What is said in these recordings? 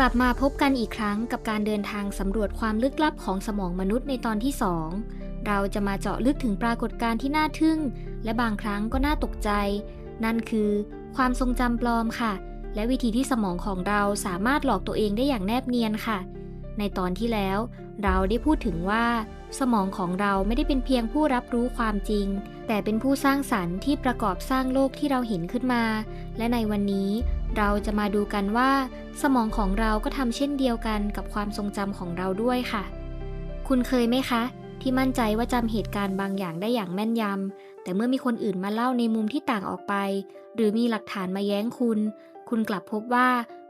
กลับมาพบกันอีกครั้งกับการเดินทางสำรวจความลึกลับของสมองมนุษย์ในตอนที่ 2 เราจะมาเจาะลึกถึงปรากฏการณ์ที่น่าทึ่ง และบางครั้งก็น่าตกใจ นั่นคือ ความทรงจำปลอมค่ะ และวิธีที่สมองของเราสามารถหลอกตัวเองได้อย่างแนบเนียนค่ะ ในตอนที่แล้ว เราได้พูดถึงว่า สมองของเราไม่ได้เป็นเพียงผู้รับรู้ความจริง แต่เป็นผู้สร้างสรรค์ที่ประกอบสร้างโลกที่เราเห็นขึ้นมา และในวันนี้เราจะมาดูกันว่า สมองของเราก็ทำเช่นเดียวกันกับความทรงจำของเราด้วยค่ะ คุณเคยไหมคะ ที่มั่นใจว่าจำเหตุการณ์บางอย่างได้อย่างแม่นยำแต่เมื่อมีคนอื่นมาเล่าในมุมที่ต่างออกไป หรือมีหลักฐานมาแย้งคุณ คุณกลับพบว่า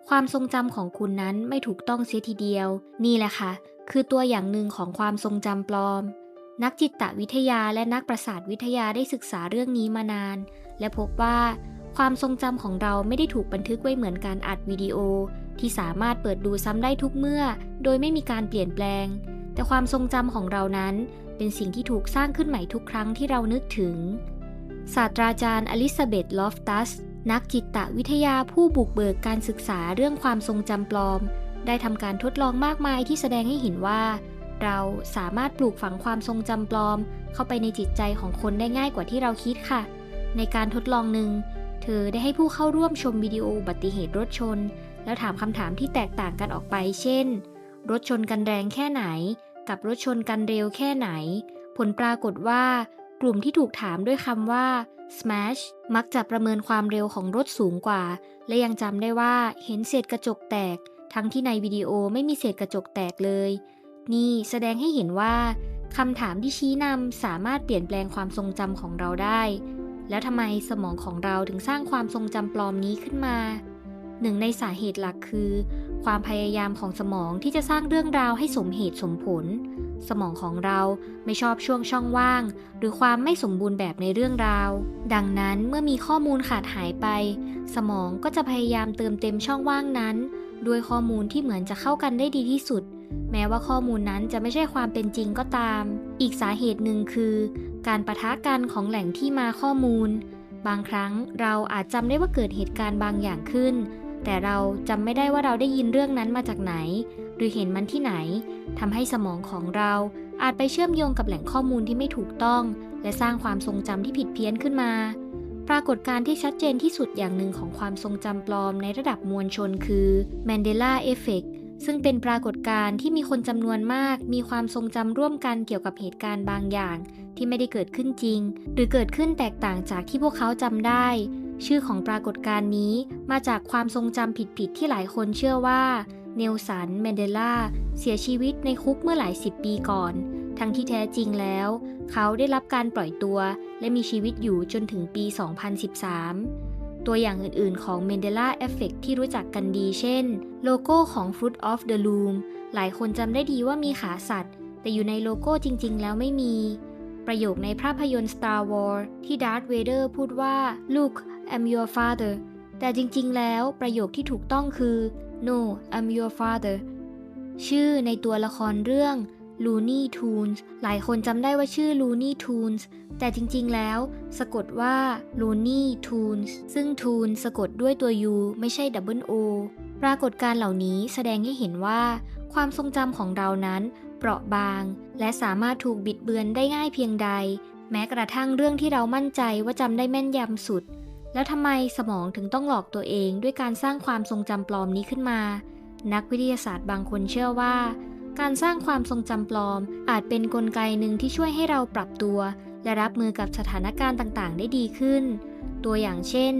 ความทรงจำของคุณนั้นไม่ถูกต้องเสียทีเดียว นี่แหละค่ะ คือตัวอย่างหนึ่งของความทรงจำปลอม นักจิตวิทยาและนักประสาทวิทยาได้ศึกษาเรื่องนี้มานาน และพบว่า ความทรงจำของเราไม่ได้ถูกบันทึกไว้เหมือนการอัดวิดีโอ ที่สามารถเปิดดูซ้ำได้ทุกเมื่อ โดยไม่มีการเปลี่ยนแปลง แต่ความทรงจำของเรานั้น เป็นสิ่งที่ถูกสร้างขึ้นใหม่ทุกครั้งที่เรานึกถึงศาสตราจารย์อลิซาเบธลอฟตัส นักจิตวิทยาผู้บุกเบิกการศึกษาเรื่องความทรงจำปลอม ได้ทำการทดลองมากมายที่แสดงให้เห็นว่า เราสามารถปลูกฝังความทรงจำปลอม เข้าไปในจิตใจของคนได้ง่ายกว่าที่เราคิดค่ะ ในการทดลองหนึ่ง เธอได้ให้ผู้เข้าร่วมชมวิดีโออุบัติเหตุรถชน แล้วถามคำถามที่แตกต่างกันออกไป เช่น รถชนกันแรงแค่ไหน กับรถชนกันเร็วแค่ไหน ผลปรากฏว่า กลุ่มที่ถูกถามด้วยคำว่า smash มักจะประเมินความเร็วของรถสูงกว่า และยังจำได้ว่าเห็นเศษกระจกแตก ทั้งที่ในวิดีโอไม่มีเศษกระจกแตกเลย นี่แสดงให้เห็นว่าคำถามที่ชี้นำสามารถเปลี่ยนแปลงความทรงจำของเราได้ แล้วทำไมสมองของเราถึงสร้างความทรงจำปลอมนี้ขึ้นมา หนึ่งในสาเหตุหลักคือ ความพยายามของสมองที่จะสร้างเรื่องราวให้สมเหตุสมผล สมองของเราไม่ชอบช่วงช่องว่าง หรือความไม่สมบูรณ์แบบในเรื่องราว ดังนั้นเมื่อมีข้อมูลขาดหายไป สมองก็จะพยายามเติมเต็มช่องว่างนั้น ด้วยข้อมูลที่เหมือนจะเข้ากันได้ดีที่สุด แม้ว่าข้อมูลนั้นจะไม่ใช่ความเป็นจริงก็ตาม อีกสาเหตุหนึ่งคือ การประทะกันของแหล่งที่มาข้อมูล บางครั้งเราอาจจำได้ว่าเกิดเหตุการณ์บางอย่างขึ้น แต่เราจำไม่ได้ว่าเราได้ยินเรื่องนั้นมาจากไหน หรือเห็นมันที่ไหนทำให้สมองของเราอาจไปเชื่อมโยงกับแหล่งข้อมูลที่ไม่ถูกต้อง และสร้างความทรงจำที่ผิดเพี้ยนขึ้นมา ปรากฏการณ์ที่ชัดเจนที่สุดอย่างหนึ่งของความทรงจำปลอมในระดับมวลชนคือ Mandela Effect ซึ่งเป็นปรากฏการณ์ที่มีคนจำนวนมาก มีความทรงจำร่วมกันเกี่ยวกับเหตุการณ์บางอย่าง ที่ไม่ได้เกิดขึ้นจริง หรือเกิดขึ้นแตกต่างจากที่พวกเขาจำได้ ชื่อของปรากฏการณ์นี้มาจากความทรงจำผิดๆที่หลายคนเชื่อว่า เนลสันแมนเดลา เสียชีวิตในคุกเมื่อหลายสิบปีก่อน ทั้งที่แท้จริงแล้ว เขาได้รับการปล่อยตัว และมีชีวิตอยู่จนถึงปี 2013 ตัวอย่างอื่นๆ ของ Mandela Effect ที่รู้จักกันดีเช่น โลโก้ของ Fruit of the Loom หลายคนจำได้ดีว่ามีขาสัตว์ แต่อยู่ในโลโก้จริงๆ แล้วไม่มี ประโยคในภาพยนตร์ Star Wars ที่ Darth Vader พูดว่า Look I'm your father แต่จริงๆ แล้วประโยคที่ถูกต้องคือ No I'm your father ชื่อในตัวละครเรื่อง Looney Tunes หลายคนจำได้ว่าชื่อ Looney Tunes แต่จริงๆ แล้วสะกดว่า Looney Tunes ซึ่ง Tunes สะกดด้วยตัว U ไม่ใช่ Double O ปรากฏการเหล่านี้แสดงให้เห็นว่า ความทรงจำของเรานั้น เปราะบาง และสามารถถูกบิดเบือนได้ง่ายเพียงใด แม้กระทั่งเรื่องที่เรามั่นใจว่าจำได้แม่นยำสุด แล้วทำไมสมองถึงต้องหลอกตัวเองด้วยการสร้างความทรงจำปลอมนี้ขึ้นมา นักวิทยาศาสตร์บางคนเชื่อว่า การสร้างความทรงจำปลอม อาจเป็นนกลไกหนึ่งที่ช่วยให้เราปรับตัว และรับมือกับสถานการณ์ต่างๆ ได้ดีขึ้น ตัวอย่างเช่น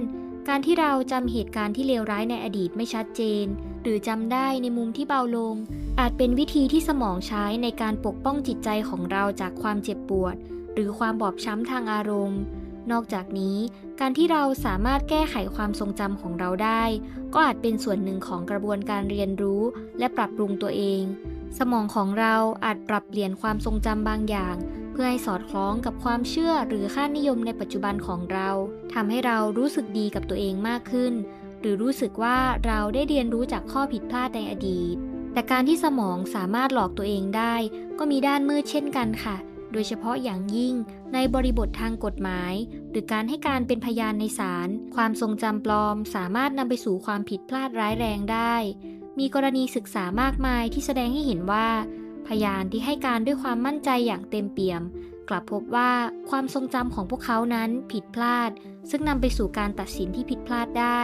การที่เราจำเหตุการณ์ที่เลวร้ายในอดีตไม่ชัดเจน หรือจำได้ในมุมที่เบาลง อาจเป็นวิธีที่สมองใช้ในการปกป้องจิตใจของเราจากความเจ็บปวด หรือความบอบช้ำทางอารมณ์ นอกจากนี้ การที่เราสามารถแก้ไขความทรงจำของเราได้ ก็อาจเป็นส่วนหนึ่งของกระบวนการเรียนรู้ และปรับปรุงตัวเอง สมองของเราอาจปรับเปลี่ยนความทรงจำบางอย่าง เพื่อให้สอดคล้องกับความเชื่อหรือค่านิยมในปัจจุบันของเราทำให้เรารู้สึกดีกับตัวเองมากขึ้น หรือรู้สึกว่าเราได้เรียนรู้จากข้อผิดพลาดในอดีต แต่การที่สมองสามารถหลอกตัวเองได้ ก็มีด้านมืดเช่นกันค่ะ โดยเฉพาะอย่างยิ่งในบริบททางกฎหมาย หรือการให้การเป็นพยานในศาลความทรงจำปลอม สามารถนำไปสู่ความผิดพลาดร้ายแรงได้ มีกรณีศึกษามากมายที่แสดงให้เห็นว่า พยานที่ให้การด้วยความมั่นใจอย่างเต็มเปี่ยม กลับพบว่าความทรงจำของพวกเขานั้นผิดพลาด ซึ่งนำไปสู่การตัดสินที่ผิดพลาดได้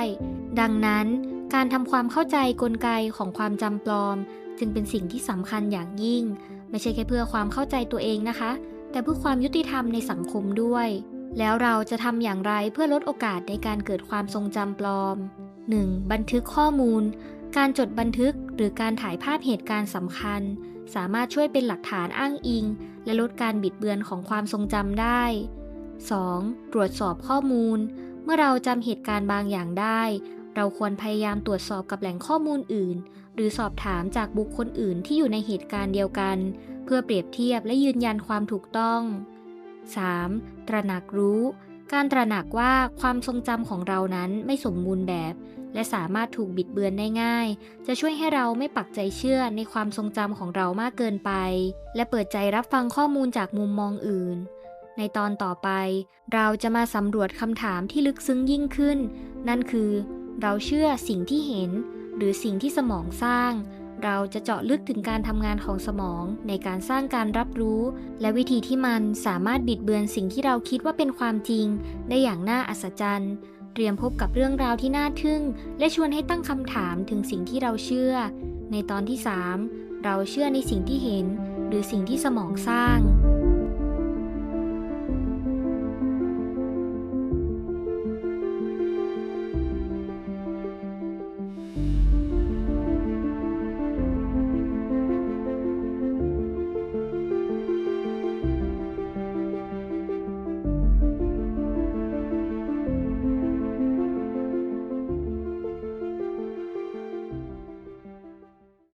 ดังนั้น การทำความเข้าใจกลไกของความจำปลอม จึงเป็นสิ่งที่สำคัญอย่างยิ่ง ไม่ใช่แค่เพื่อความเข้าใจตัวเองนะคะ แต่เพื่อความยุติธรรมในสังคมด้วย แล้วเราจะทำอย่างไรเพื่อลดโอกาสในการเกิดความทรงจำปลอม 1. บันทึกข้อมูล การจดบันทึกหรือการถ่ายภาพเหตุการณ์สำคัญ สามารถช่วยเป็นหลักฐานอ้างอิง และลดการบิดเบือนของความทรงจำได้ 2. ตรวจสอบข้อมูล เมื่อเราจำเหตุการณ์บางอย่างได้ เราควรพยายามตรวจสอบกับแหล่งข้อมูลอื่น หรือสอบถามจากบุคคลอื่นที่อยู่ในเหตุการณ์เดียวกัน เพื่อเปรียบเทียบและยืนยันความถูกต้อง 3. ตระหนักรู้ การตระหนักว่าความทรงจำของเรานั้นไม่สมบูรณ์แบบ และสามารถถูกบิดเบือนได้ง่าย จะช่วยให้เราไม่ปักใจเชื่อในความทรงจำของเรามากเกินไป และเปิดใจรับฟังข้อมูลจากมุมมองอื่น ในตอนต่อไป เราจะมาสำรวจคำถามที่ลึกซึ้งยิ่งขึ้น นั่นคือ เราเชื่อสิ่งที่เห็น หรือสิ่งที่สมองสร้าง เราจะเจาะลึกถึงการทำงานของสมองในการสร้างการรับรู้ และวิธีที่มันสามารถบิดเบือนสิ่งที่เราคิดว่าเป็นความจริง ได้อย่างน่าอัศจรรย์ เตรียมพบกับเรื่องราวที่น่าทึ่ง และชวนให้ตั้งคำถามถึงสิ่งที่เราเชื่อ ในตอนที่ 3 เราเชื่อในสิ่งที่เห็น หรือสิ่งที่สมองสร้าง